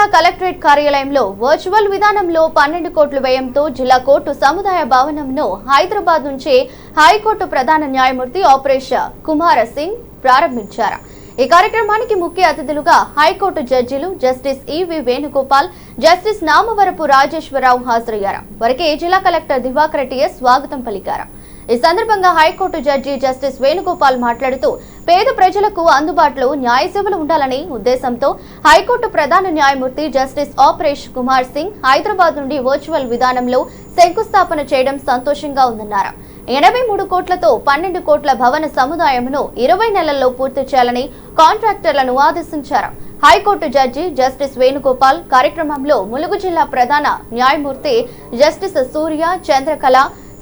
జిల్లా కలెక్టరేట్ కార్యాలయంలో వర్చువల్ విధానంలో పన్నెండు కోట్ల వ్యయంతో జిల్లా కోర్టు సముదాయ భవనంను హైదరాబాద్ నుంచే హైకోర్టు ప్రధాన న్యాయమూర్తి ఆపరేషన్ కుమార సింగ్ ప్రారంభించారు. ఈ కార్యక్రమానికి ముఖ్య అతిథులుగా హైకోర్టు జడ్జిలు justice E V Venugopal justice Namavarapu Rajeswararao హాజరయ్యారు. వారికి జిల్లా కలెక్టర్ దివాకర్ టీఎస్ స్వాగతం పలికారు. ఈ సందర్భంగా హైకోర్టు జడ్జి జస్టిస్ వేణుగోపాల్ మాట్లాడుతూ పేద ప్రజలకు అందుబాటులో న్యాయ సేవలు ఉండాలని ఉద్దేశంతో హైకోర్టు ప్రధాన న్యాయమూర్తి జస్టిస్ ఆపరేష్ కుమార్ సింగ్ హైదరాబాద్ నుండి వర్చువల్ విధానంలో శంకుస్థాపన చేయడం సంతోషంగా ఉందన్నారు. ఎనభై మూడు కోట్లతో పన్నెండు కోట్ల భవన సముదాయమును ఇరవై నెలల్లో పూర్తి చేయాలని కాంట్రాక్టర్లను ఆదేశించారు. హైకోర్టు జడ్జి జస్టిస్ వేణుగోపాల్ కార్యక్రమంలో ములుగు జిల్లా ప్రధాన న్యాయమూర్తి justice Surya Chandrakala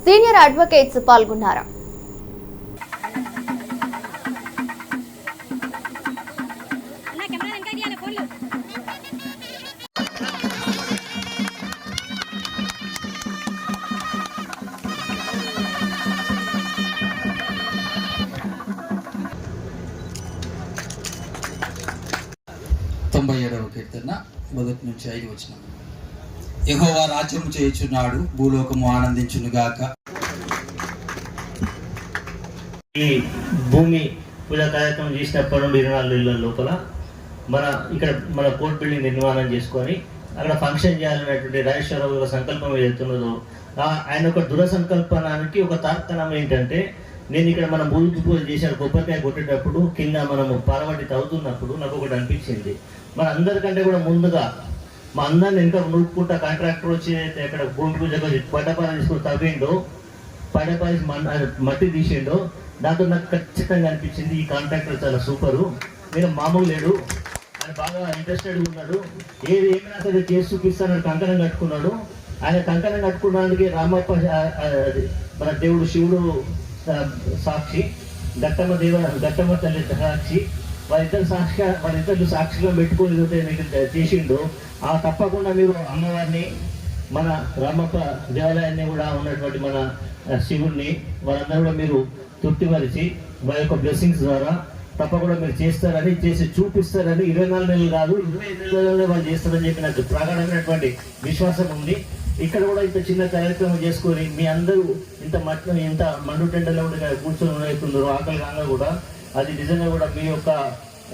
senior advocates పాల్గొన్నారు. తొంభై ఏడవ కీర్తన మొదటి నుంచి ఐదు వచ్చిన యెహోవా రాజ్యం చేయుచున్నాడు భూలోకము ఆనందించునుగాక. ఈ భూమి పూజా కార్యక్రమం చేసినప్పటి నుండి ఇరవై నాలుగు నెలల లోపల మన ఇక్కడ మన కోర్ట్ బిల్డింగ్ నిర్మాణం చేసుకొని అక్కడ ఫంక్షన్ చేయాలనేటువంటి రాజేశ్వరరావు గారి సంకల్పం ఏదైతున్నదో ఆయన ఒక దృఢ సంకల్పనానికి ఒక తార్కణం ఏంటంటే నేను ఇక్కడ మన భూమికి పూజ చేశాను కొబ్బరికాయ కొట్టేటప్పుడు కింద మనము పార్వటి తవ్వుతున్నప్పుడు నాకు ఒకటి అనిపించింది. మన అందరికంటే కూడా ముందుగా మా అందరిని ఇంకా నూపుకుంటా కాంట్రాక్టర్ వచ్చి అయితే అక్కడ భూమి పూజకు పడ్డపాల తీసుకుని తవ్విండో పడ్డపాలి మట్టి తీసిండో దాంతో నాకు ఖచ్చితంగా అనిపించింది. ఈ కాంట్రాక్టర్ చాలా సూపరు. నేను మామూలు లేడు. ఆయన బాగా ఇంట్రెస్టెడ్ ఉన్నాడు. ఏది ఏమైనా సరే చేసి చూపిస్తానని కంకణం కట్టుకున్నాడు. ఆయన కంకణం కట్టుకున్నానికి రామప్ప మన దేవుడు శివుడు సాక్షి దట్టమ్మ దేవ దట్టమ్మ తల్లి సాక్షి వారిద్దరు సాక్షి వారిద్దరు సాక్షిగా పెట్టుకొని ఏదైతే మీకు చేసిండో. ఆ తప్పకుండా మీరు అమ్మవారిని మన రామప్ప దేవాలయాన్ని కూడా ఉన్నటువంటి మన శివుణ్ణి వాళ్ళందరూ కూడా మీరు తృప్తిపరిచి వారి యొక్క బ్లెస్సింగ్స్ ద్వారా తప్పకుండా మీరు చేస్తారని చేసి చూపిస్తారని ఇరవై నాలుగు నెలలు కాదు ఇరవై ఐదు నెలలలో వాళ్ళు చేస్తారని చెప్పి నాకు ప్రగాఢమైనటువంటి విశ్వాసం ఉంది. ఇక్కడ కూడా ఇంత చిన్న కార్యక్రమం చేసుకొని మీ అందరూ ఇంత మట్ ఇంత మండు టెండర్లో కూడా కూర్చొని అవుతున్నారు ఆకలి కాగా కూడా అది నిజంగా కూడా మీ యొక్క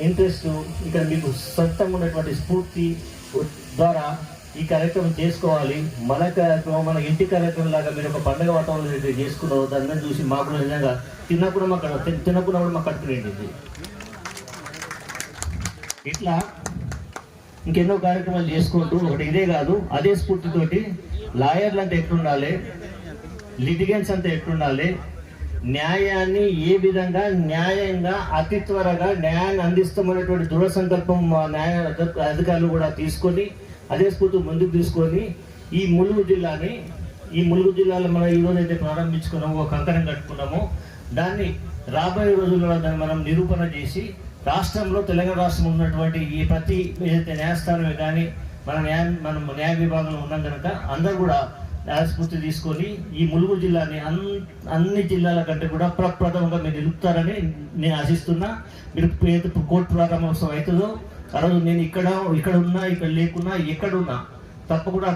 ఇంట్రెస్ట్ ఇక్కడ మీకు సొంతంగా ఉన్నటువంటి స్ఫూర్తి ద్వారా ఈ కార్యక్రమం చేసుకోవాలి. మన కార్యక్రమం మన ఇంటి కార్యక్రమం లాగా మీరు ఒక పండుగ వాతావరణం చేసుకున్నారు దాన్ని చూసి మాకు నిజంగా తిన్నప్పుడు మాకు తిన్నప్పుడు కూడా మాకు కట్టుకునేది ఇట్లా ఇంకెన్నో కార్యక్రమాలు చేసుకుంటూ ఒకటి ఇదే కాదు అదే స్ఫూర్తితోటి లాయర్లు అంటే ఎట్లుండాలి లిటిగెన్స్ అంతా ఎట్లుండాలి న్యాయాన్ని ఏ విధంగా న్యాయంగా అతి త్వరగా న్యాయాన్ని అందిస్తామనేటువంటి దృఢ సంకల్పం మా న్యాయ అధికారులు కూడా తీసుకొని అదే స్ఫూర్తి ముందుకు తీసుకొని ఈ ములుగు జిల్లాని ఈ ములుగు జిల్లాలో మనం ఈ రోజు అయితే ఒక కంకణం కట్టుకున్నామో. దాన్ని రాబోయే రోజుల్లో దాన్ని మనం నిరూపణ చేసి రాష్ట్రంలో తెలంగాణ రాష్ట్రం ఉన్నటువంటి ఈ ప్రతి ఏదైతే న్యాయస్థానమే కానీ మన న్యాయ మనం న్యాయ విభాగంలో ఉన్నాం కనుక అందరూ కూడా న్యాయస్ఫూర్తి తీసుకొని ఈ ములుగు జిల్లాని అన్ అన్ని జిల్లాల కంటే కూడా ప్రప్రథమంగా మీరు నిలుపుతారని నేను ఆశిస్తున్నా. మీరు ఏదైతే కోర్టు ప్రారంభోత్సవం అవుతుందో ఆ రోజు నేను ఇక్కడ ఇక్కడ ఉన్నా ఇక్కడ లేకున్నా ఎక్కడున్నా తప్పకుండా